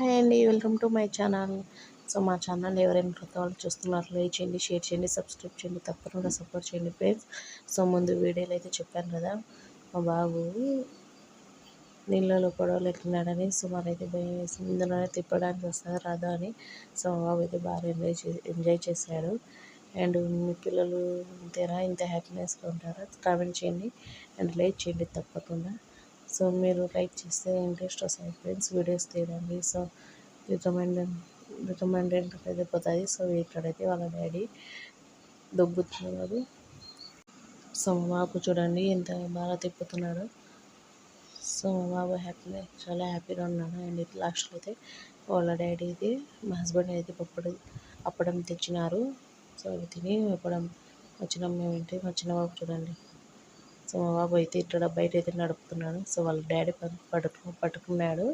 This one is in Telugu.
హాయ్ అండి welcome to my channel. So మా ఛానల్ ఎవరైనా కొత్త వాళ్ళు చూస్తున్నారు లైక్ చేయండి షేర్ చేయండి సబ్స్క్రైబ్ చేయండి తప్పకుండా సపోర్ట్ చేయండి ఫ్రెండ్స్. సో ముందు వీడియోలో అయితే చెప్పాను కదా మా బాబు నీళ్ళలో పొడవలు ఎక్కినాడని సో మాకైతే భయం వేసింది ఇందులోనే తిప్పడానికి వస్తుందా రాదా అని. సో మా బాబు అయితే బాగా ఎంజాయ్ చే ఎంజాయ్ చేశాడు. అండ్ మీ పిల్లలు ఇంతేనా ఇంత హ్యాపీనెస్గా ఉంటారా? కామెంట్ చేయండి. అండ్ లైక్ చేయండి తప్పకుండా. సో మీరు లైక్ చేస్తే ఇంట్రెస్ట్ వస్తుంది ఫ్రెండ్స్ వీడియోస్ తీయడానికి. సో రికమెండ్ రికమెండెడ్ అయితే పోతుంది సో ఇక్కడైతే వాళ్ళ డాడీ దొబ్బుతున్నాడు సో మా బాబు చూడండి ఎంత బాగా తిప్పుతున్నాడు. సో మా బాబు హ్యాపీ చాలా హ్యాపీగా ఉన్నాడు. అండ్ లాస్ట్లో అయితే వాళ్ళ డాడీ అయితే మా హస్బెండ్ అయితే పప్పుడు అప్పడం తెచ్చినారు. సో అవి తిని అప్పడం వచ్చినాం మేము ఇంటి మా చిన్న బాబు చూడండి. సో మా బాబు అయితే ఇక్కడ బయట అయితే నడుపుతున్నాడు సో వాళ్ళ డాడీ పట్టుకు పట్టుకున్నాడు.